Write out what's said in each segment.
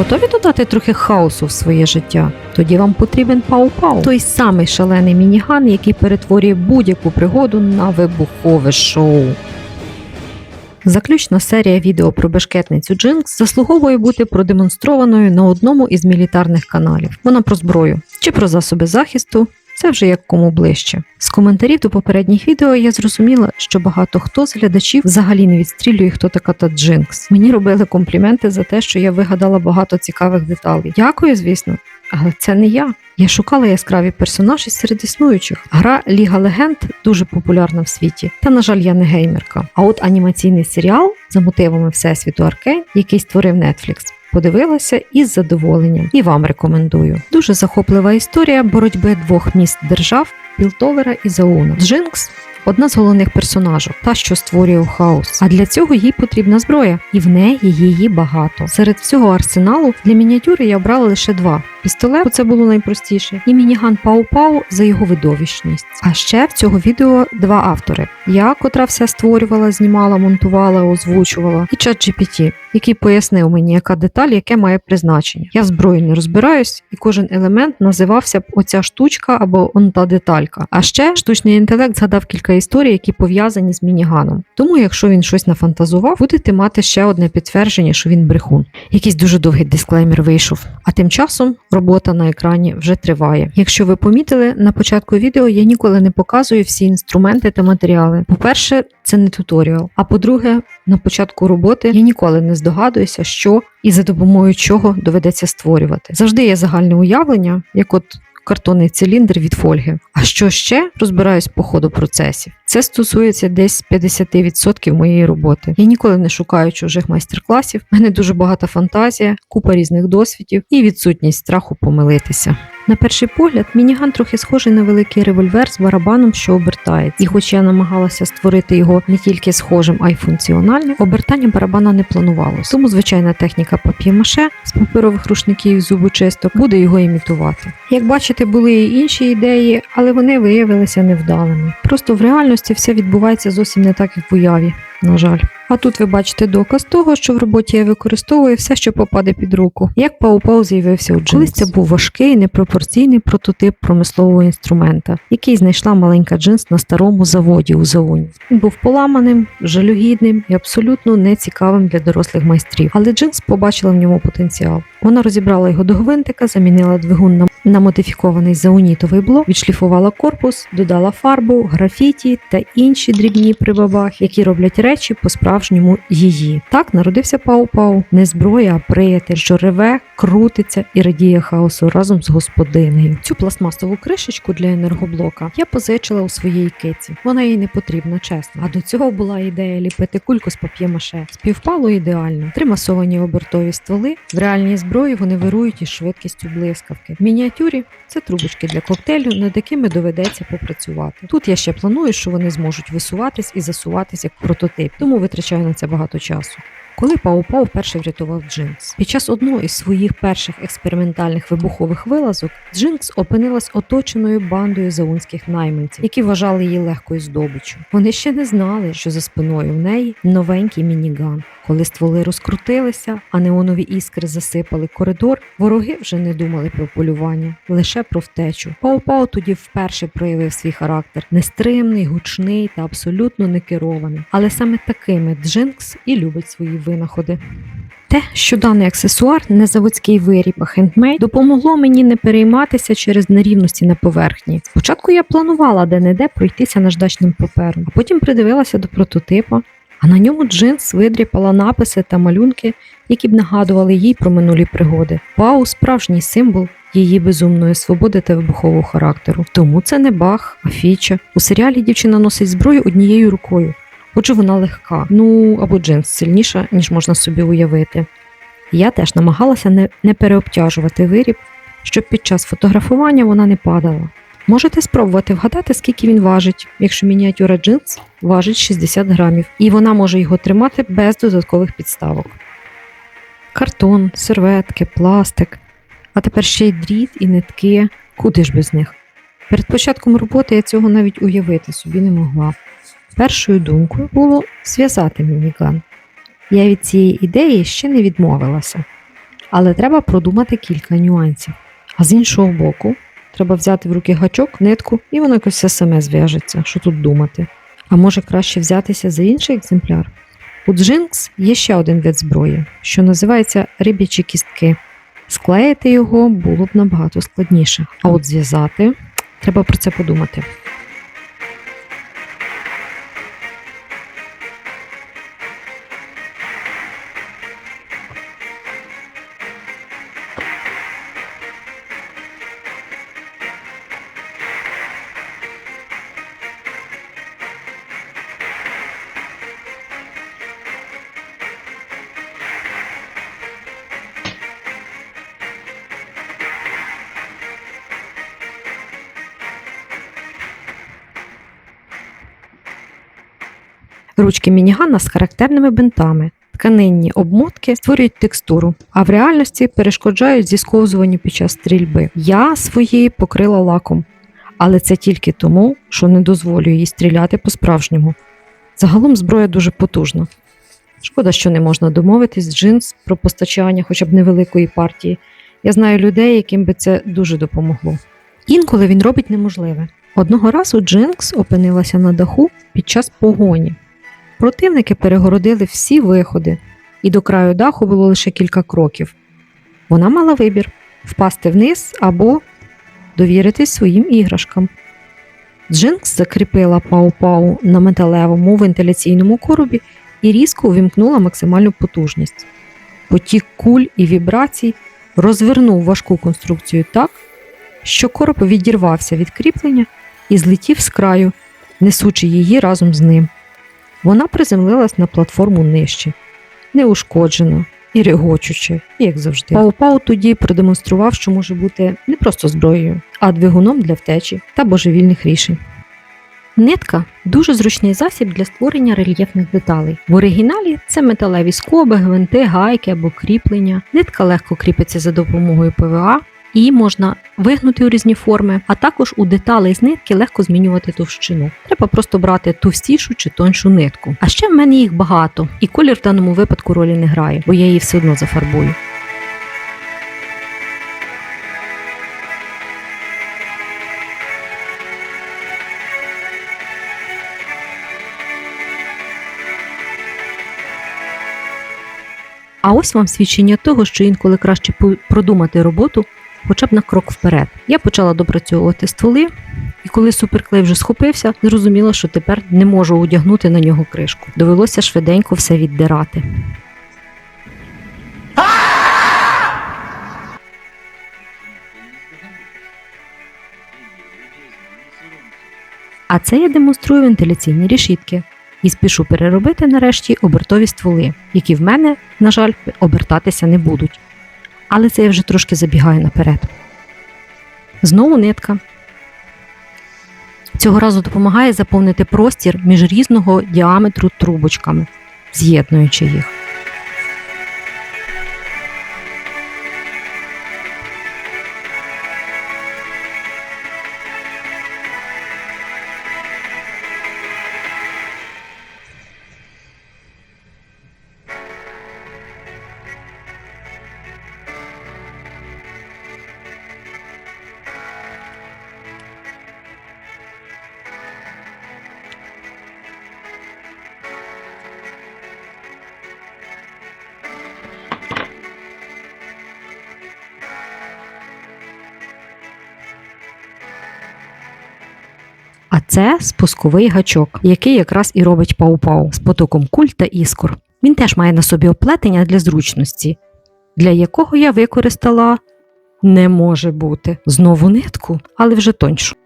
Готові додати трохи хаосу в своє життя? Тоді вам потрібен Пау-Пау. Той самий шалений мініган, який перетворює будь-яку пригоду на вибухове шоу. Заключна серія відео про бешкетницю Джинкс заслуговує бути продемонстрованою на одному із мілітарних каналів. Вона про зброю чи про засоби захисту. Це вже як кому ближче. З коментарів до попередніх відео я зрозуміла, що багато хто з глядачів взагалі не відстрілює, хто така та Джинкс. Мені робили компліменти за те, що я вигадала багато цікавих деталей. Дякую, звісно. Але це не я. Я шукала яскраві персонажі серед існуючих. Гра Ліга Легенд дуже популярна в світі, та, на жаль, я не геймерка. А от анімаційний серіал за мотивами Всесвіту Аркейн, який створив Netflix, подивилася із задоволенням і вам рекомендую. Дуже захоплива історія боротьби двох міст держав Пілтовера і Зауна. Джинкс одна з головних персонажок, та що створює хаос. А для цього їй потрібна зброя, і в неї її багато. Серед всього арсеналу для мініатюри я обрала лише два. Пістолет це було найпростіше, і мініган Пау-Пау за його видовищність. А ще в цього відео два автори: я, котра все створювала, знімала, монтувала, озвучувала, і чат GPT, який пояснив мені, яка деталь, яке має призначення. Я в зброї не розбираюсь, і кожен елемент називався б оця штучка або он та деталька. А ще штучний інтелект згадав кілька історій, які пов'язані з мініганом. Тому, якщо він щось нафантазував, будете мати ще одне підтвердження, що він брехун. Якийсь дуже довгий дисклеймер вийшов. А тим часом робота на екрані вже триває. Якщо ви помітили, на початку відео я ніколи не показую всі інструменти та матеріали. По-перше, це не туторіал. А по-друге, на початку роботи я ніколи не здогадуюся, що і за допомогою чого доведеться створювати. Завжди є загальне уявлення, як от. Картонний циліндр від фольги. А що ще розбираюсь по ходу процесів? Це стосується десь 50% моєї роботи. Я ніколи не шукаю чужих майстер-класів. У мене дуже багата фантазія, купа різних досвідів і відсутність страху помилитися. На перший погляд, мініган трохи схожий на великий револьвер з барабаном, що обертається. І хоч я намагалася створити його не тільки схожим, а й функціональним, обертання барабана не планувалось. Тому звичайна техніка пап'є-маше з паперових рушників і зубочисток буде його імітувати. Як бачите, були і інші ідеї, але вони виявилися невдалими. Просто в реальності все відбувається зовсім не так, як в уяві. На жаль. А тут ви бачите доказ того, що в роботі я використовую все, що попаде під руку. Як Пау-Пау з'явився у. Колись це був важкий, непропорційний прототип промислового інструмента, який знайшла маленька джинс на старому заводі у Зауні. Він був поламаним, жалюгідним і абсолютно нецікавим для дорослих майстрів. Але джинс побачила в ньому потенціал. Вона розібрала його до гвинтика, замінила двигун на, на модифікований заунітовий блок, відшліфувала корпус, додала фарбу, графіті та інші дрібні прибабахи, які роблять речі по-справжньому її. Так народився Пау-Пау, не зброя, а приятель, що реве, крутиться і радіє хаосу разом з господинею. Цю пластмасову кришечку для енергоблока я позичила у своїй киці. Вона їй не потрібна, чесно. А до цього була ідея ліпити кульку з пап'є-маше. Співпало ідеально. Три масовані обертові стволи. В реальній зброї вони вирують із швидкістю блискавки. В мініатюрі це трубочки для коктейлю, над якими доведеться попрацювати. Тут я ще планую, що вони зможуть висуватись і засуватись як прототип, тому витрачаю на це багато часу. Коли Пау-Пау вперше врятував Джинкс. Під час одного із своїх перших експериментальних вибухових вилазок Джинкс опинилась оточеною бандою заунських найманців, які вважали її легкою здобиччю. Вони ще не знали, що за спиною в неї новенький мініган. Коли стволи розкрутилися, а неонові іскри засипали коридор, вороги вже не думали про полювання, лише про втечу. Пау-Пау тоді вперше проявив свій характер нестримний, гучний та абсолютно некерований. Але саме такими Джинкс і любить свої винаходи. Те, що даний аксесуар не заводський виріб, а хендмейд, допомогло мені не перейматися через нерівності на поверхні. Спочатку я планувала де-не-де пройтися наждачним папером, а потім придивилася до прототипа, а на ньому джинс видріпала написи та малюнки, які б нагадували їй про минулі пригоди. Пау справжній символ. Її безумної свободи та вибухового характеру. Тому це не баг, а фіча. У серіалі дівчина носить зброю однією рукою. Отже, вона легка, ну або джинс сильніша, ніж можна собі уявити. Я теж намагалася не, не переобтяжувати виріб, щоб під час фотографування вона не падала. Можете спробувати вгадати, скільки він важить, якщо мініатюра джинс важить 60 грамів, і вона може його тримати без додаткових підставок. Картон, серветки, пластик, а тепер ще й дріт і нитки. Куди ж без них? Перед початком роботи я цього навіть уявити собі не могла. Першою думкою було зв'язати мініган. Я від цієї ідеї ще не відмовилася. Але треба продумати кілька нюансів. А з іншого боку, треба взяти в руки гачок, нитку, і воно якось все саме зв'яжеться. Що тут думати? А може краще взятися за інший екземпляр? У Джинкс є ще один вид зброї, що називається риб'ячі кістки. Склеїти його було б набагато складніше. А от зв'язати треба про це подумати. Ручки мінігана з характерними бинтами. Тканинні обмотки створюють текстуру, а в реальності перешкоджають зісковзуванню під час стрільби. Я свої покрила лаком, але це тільки тому, що не дозволю їй стріляти по-справжньому. Загалом зброя дуже потужна. Шкода, що не можна домовитись з джинс про постачання хоча б невеликої партії. Я знаю людей, яким би це дуже допомогло. Інколи він робить неможливе. Одного разу Джинкс опинилася на даху під час погоні. Противники перегородили всі виходи, і до краю даху було лише кілька кроків. Вона мала вибір впасти вниз або довіритись своїм іграшкам. Джинкс закріпила пау-пау на металевому вентиляційному коробі і різко увімкнула максимальну потужність. Потік куль і вібрацій розвернув важку конструкцію так, що короб відірвався від кріплення і злетів з краю, несучи її разом з ним. Вона приземлилась на платформу нижче, неушкоджена і регочучи, як завжди. Пау-Пау тоді продемонстрував, що може бути не просто зброєю, а двигуном для втечі та божевільних рішень. Нитка дуже зручний засіб для створення рельєфних деталей. В оригіналі це металеві скоби, гвинти, гайки або кріплення. Нитка легко кріпиться за допомогою ПВА. Її можна вигнути у різні форми, а також у деталей з нитки легко змінювати товщину. Треба просто брати товстішу чи тоншу нитку. А ще в мене їх багато, і колір в даному випадку ролі не грає, бо я її все одно зафарбую. А ось вам свідчення того, що інколи краще продумати роботу хоча б на крок вперед. Я почала допрацьовувати стволи, і коли суперклей вже схопився, зрозуміла, що тепер не можу одягнути на нього кришку. Довелося швиденько все віддирати. А це я демонструю вентиляційні решітки і спішу переробити нарешті обертові стволи, які в мене, на жаль, обертатися не будуть. Але це я вже трошки забігаю наперед. Знову нитка. Цього разу допомагає заповнити простір між різного діаметру трубочками, з'єднуючи їх. Це спусковий гачок, який якраз і робить пау-пау з потоком куль та іскор. Він теж має на собі оплетення для зручності, для якого я використала не може бути знову нитку, але вже тоньшу.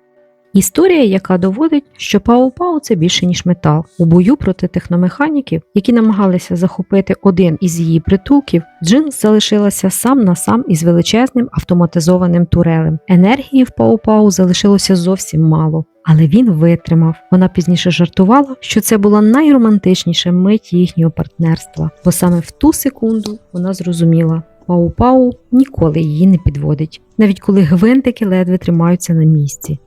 Історія, яка доводить, що пау-пау це більше ніж метал. У бою проти техномеханіків, які намагалися захопити один із її притулків, Джинкс залишилася сам на сам із величезним автоматизованим турелем. Енергії в пау-пау залишилося зовсім мало. Але він витримав. Вона пізніше жартувала, що це була найромантичніша мить їхнього партнерства, бо саме в ту секунду вона зрозуміла, Пау-Пау ніколи її не підводить, навіть коли гвинтики ледве тримаються на місці.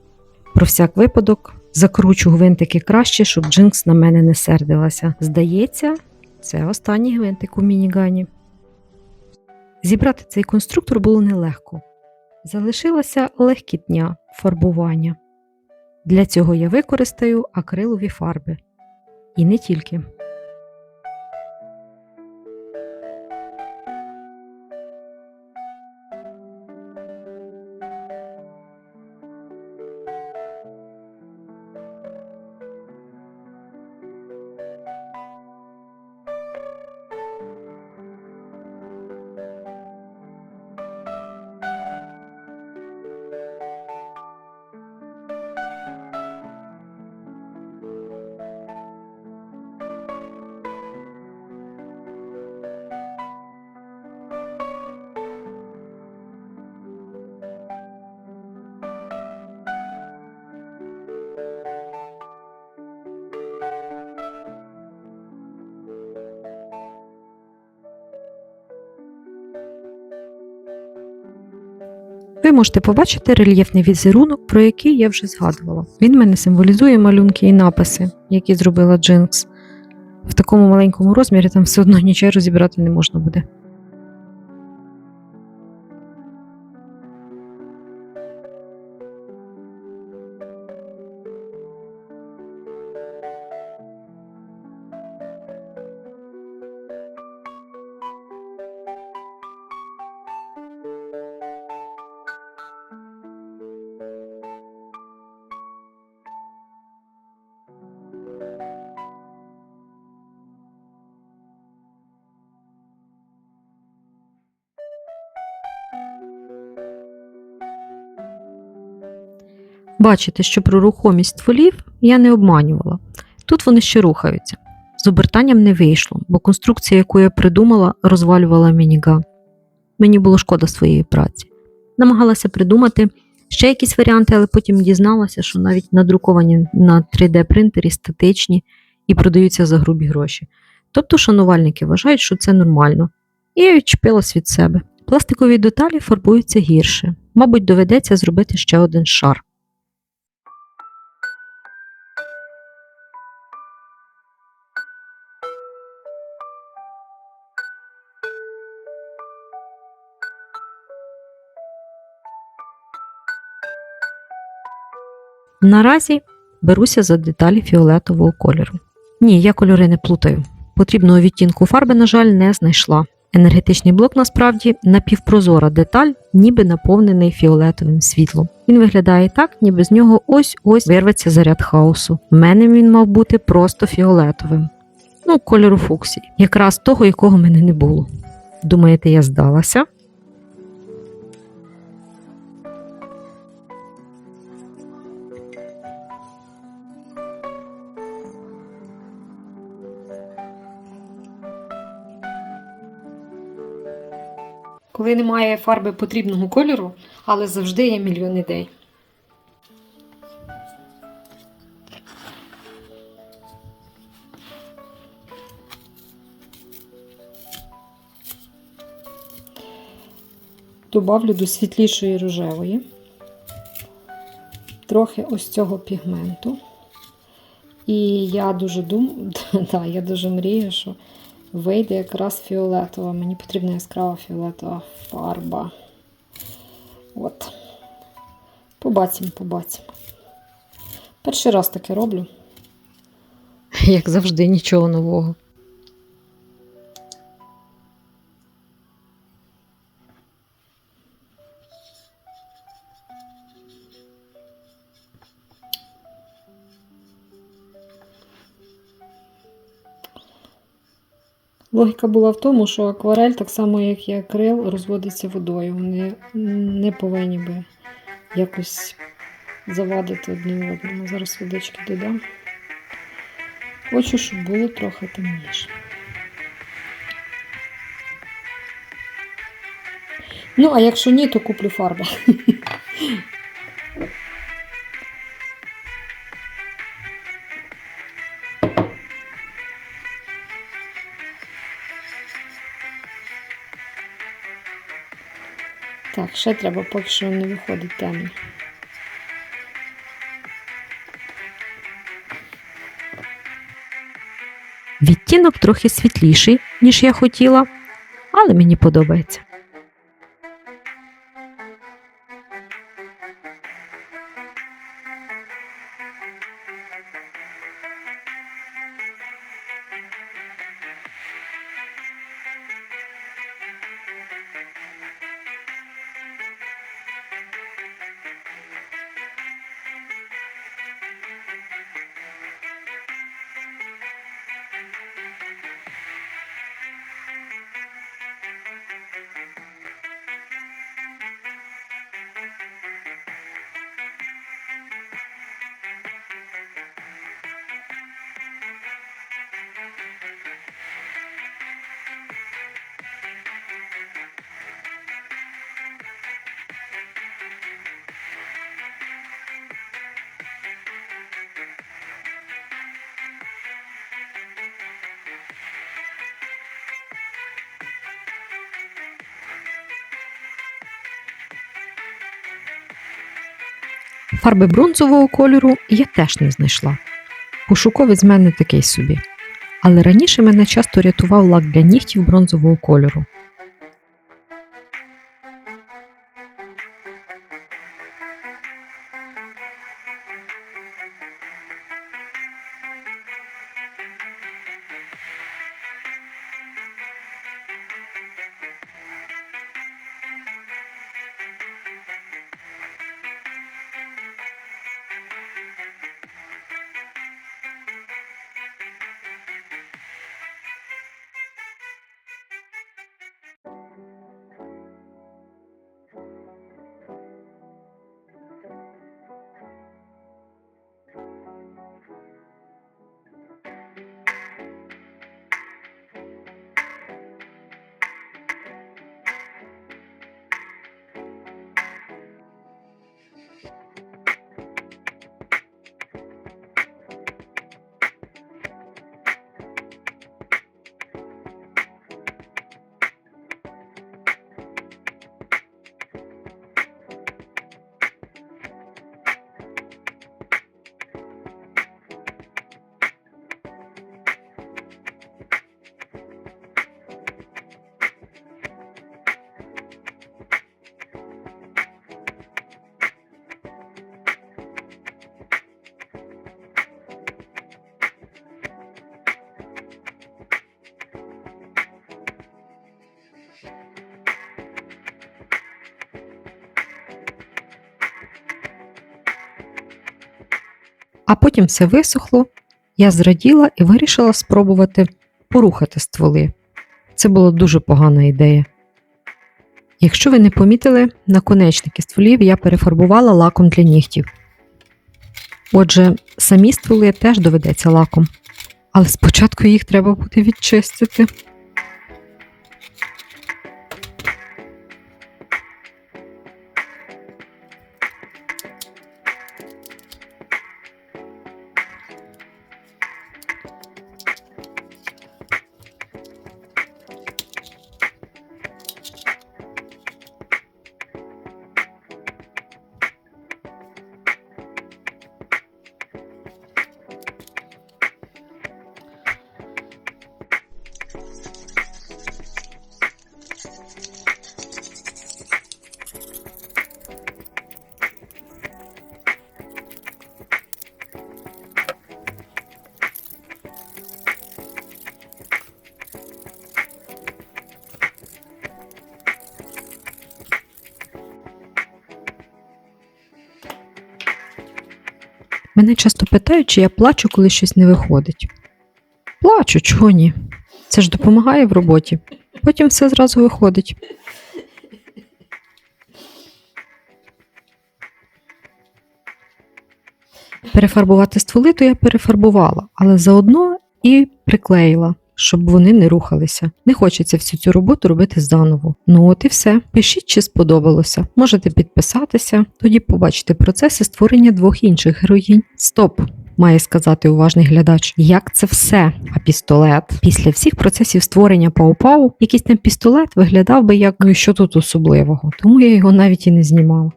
Про всяк випадок закручу гвинтики краще, щоб Джинкс на мене не сердилася. Здається, це останній гвинтик у мінігані. Зібрати цей конструктор було нелегко. Залишилася легкітня фарбування. Для цього я використаю акрилові фарби. І не тільки. Ви можете побачити рельєфний візерунок, про який я вже згадувала. Він мене символізує малюнки і написи, які зробила Джинкс. В такому маленькому розмірі там все одно нічого розібрати не можна буде. Бачите, що про рухомість стволів я не обманювала. Тут вони ще рухаються. З обертанням не вийшло, бо конструкція, яку я придумала, розвалювала мініга. Мені було шкода своєї праці. Намагалася придумати ще якісь варіанти, але потім дізналася, що навіть надруковані на 3D-принтері статичні і продаються за грубі гроші. Тобто шанувальники вважають, що це нормально. І я відчепилась від себе. Пластикові деталі фарбуються гірше. Мабуть, доведеться зробити ще один шар. Наразі беруся за деталі фіолетового кольору. Ні, я кольори не плутаю. Потрібного відтінку фарби, на жаль, не знайшла. Енергетичний блок насправді напівпрозора деталь, ніби наповнений фіолетовим світлом. Він виглядає так, ніби з нього ось-ось вирветься заряд хаосу. В мене він мав бути просто фіолетовим. Ну, кольору фуксій, якраз того, якого мене не було. Думаєте, я здалася? Коли немає фарби потрібного кольору, але завжди є мільйон ідей. Добавлю до світлішої рожевої, трохи ось цього пігменту. І я дуже дум... да, я дуже мрію, що вийде якраз фіолетова. Мені потрібна яскрава фіолетова фарба. От. Побачимо, побачимо. Перший раз таке роблю. Як завжди, нічого нового. Логіка була в тому, що акварель, так само як і акрил, розводиться водою. Вони не повинні би якось завадити одне одному. Зараз водички додам. Хочу, щоб було трохи темніше. Ну, а якщо ні, то куплю фарби. Так, ще треба поки що не виходить темно. Відтінок трохи світліший, ніж я хотіла, але мені подобається. Фарби бронзового кольору я теж не знайшла. Пошуковець з мене такий собі. Але раніше мене часто рятував лак для нігтів бронзового кольору. Потім все висохло, я зраділа і вирішила спробувати порухати стволи. Це була дуже погана ідея. Якщо ви не помітили, наконечники стволів я перефарбувала лаком для нігтів. Отже, самі стволи теж доведеться лаком. Але спочатку їх треба буде відчистити. Мене часто питають, чи я плачу, коли щось не виходить. Плачу, чого ні? Це ж допомагає в роботі. Потім все зразу виходить. Перефарбувати стволи, то я перефарбувала, але заодно і приклеїла, щоб вони не рухалися. Не хочеться всю цю роботу робити заново. Ну от і все. Пишіть, чи сподобалося. Можете підписатися, тоді побачите процеси створення двох інших героїнь. Стоп! Має сказати уважний глядач, як це все. А пістолет після всіх процесів створення пау-пау, якийсь там пістолет виглядав би як ну що тут особливого, тому я його навіть і не знімала.